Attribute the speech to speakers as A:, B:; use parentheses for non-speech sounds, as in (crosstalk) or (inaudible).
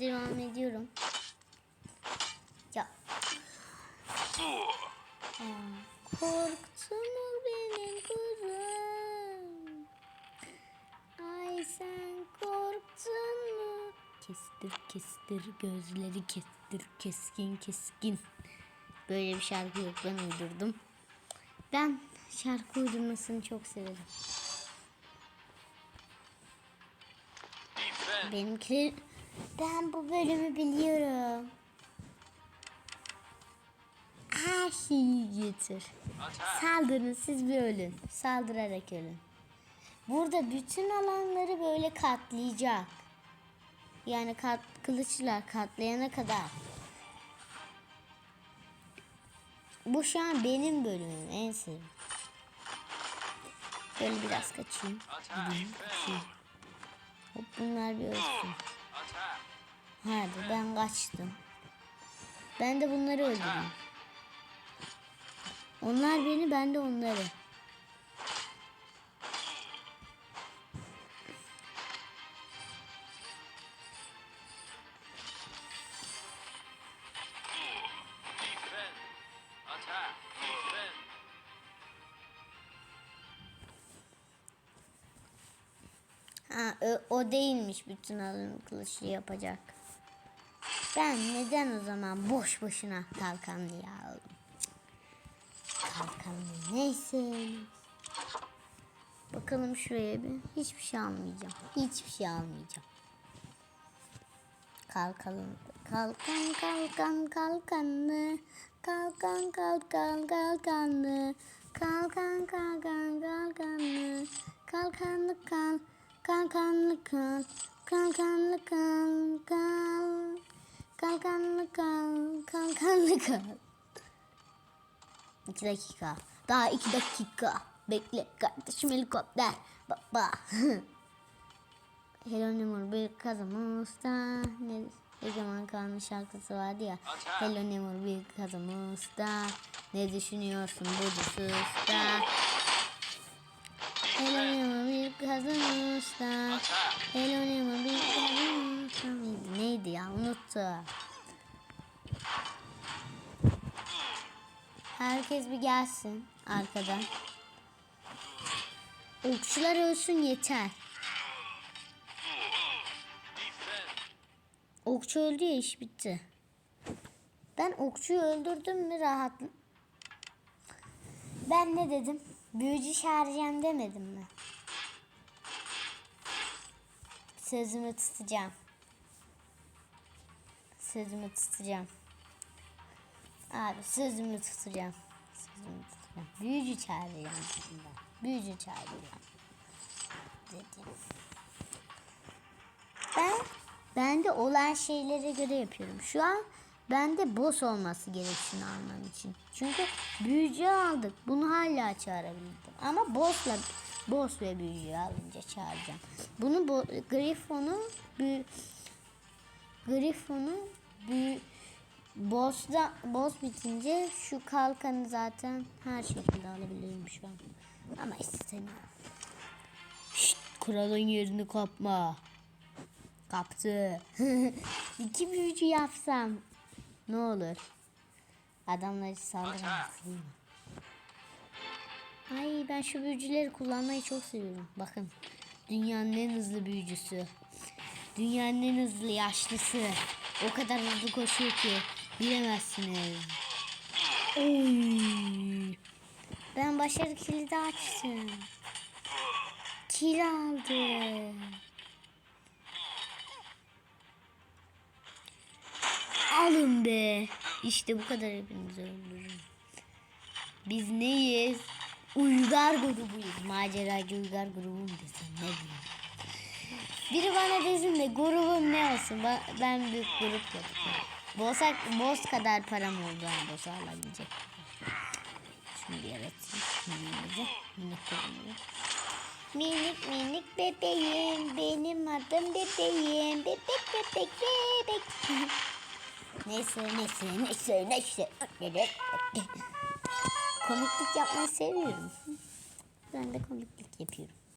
A: devam ediyorum. Ya. Aa, korktun mu benim kuzum? Ay sen korktun mu? Kestir kestir gözleri kestir keskin keskin. Böyle bir şarkı yok ben uydurdum. Ben şarkı uydurmasını çok severim. Benimkiler... Ben bu bölümü biliyorum. Her şeyi getir. Saldırın siz bir ölün. Saldırarak ölün. Burada bütün alanları böyle katlayacak. Yani kat, kılıçlar katlayana kadar. Bu şu an benim bölümüm en sevdiğim. Böyle biraz kaçayım. Hop bunlar bir ölsün. Hadi ben kaçtım. Ben de bunları öldüreyim. Onlar beni ben de onları. Ha o, o değilmiş bütün alın kılıçlı yapacak. Ben neden o zaman boş boşuna kalkanlıyı aldım? Kalkanlı neyse. Bakalım şuraya bir. Hiçbir şey almayacağım. Hiçbir şey almayacağım. Kalkalım. Kalkan kalkan kalkanlı. Kalkan kalkan kalkanlı. Kalkan kalkan kalkanlı. Kalkanlı kal. Kalkanlı kal. Kalkanlı kal. Kal. Kalkanlı kal. Kalkanlı kal. İki dakika. Daha iki dakika. Bekle kardeşim helikopter. Baba. (laughs) Hello Nemur bir kazım usta. Ne Egemen Kaan'ın şarkısı vardı ya. Hello Nemur bir kazım usta. Ne düşünüyorsun bu usta? Hello Nemur Hello Nemur bir usta. Neydi, ya unuttum. Herkes bir gelsin arkadan. Okçular ölsün yeter. Okçu öldü ya iş bitti. Ben okçuyu öldürdüm mü rahat. Ben ne dedim? Büyücü çağıracağım demedim mi? Sözümü tutacağım. Sözümü tutacağım. Abi sözümü tutacağım. Sözümü tutacağım. Büyücü dedim ben. Büyücü çağıracağım. Dedim. Ben bende olan şeylere göre yapıyorum. Şu an bende boss olması gerek şunu almam için. Çünkü büyücü aldık. Bunu hala çağırabildim. Ama boss'la boss ve büyücü alınca çağıracağım. Bunu bo Griffon'u büyü Griffon'u büyü Boss'da boss bitince şu kalkanı zaten her şekilde alabilirim şu an. Ama istemiyorum. Şşt, kralın yerini kapma. Kaptı. (laughs) İki büyücü yapsam ne olur? Adamlar hiç saldıramaz değil mi? Ay ben şu büyücüleri kullanmayı çok seviyorum. Bakın dünyanın en hızlı büyücüsü. Dünyanın en hızlı yaşlısı. O kadar hızlı koşuyor ki bilemezsiniz. Oy. Ben başarı kilidi açtım. Kil aldım. Alın be. İşte bu kadar hepinizi öldürürüm. Biz neyiz? Uygar grubuyuz. Maceracı uygar grubum desem ne diyeyim. Biri bana desin de grubum ne olsun? Ben bir grup yapacağım. Boss, boss kadar param oldu. Yani boss alabilecek. Yaratayım. Minnimizi. Minik. Minik minik bebeğim. Benim adım bebeğim. Bebek bebek bebek. (laughs) neyse neyse neyse neyse. Komiklik yapmayı seviyorum. Ben de komiklik yapıyorum.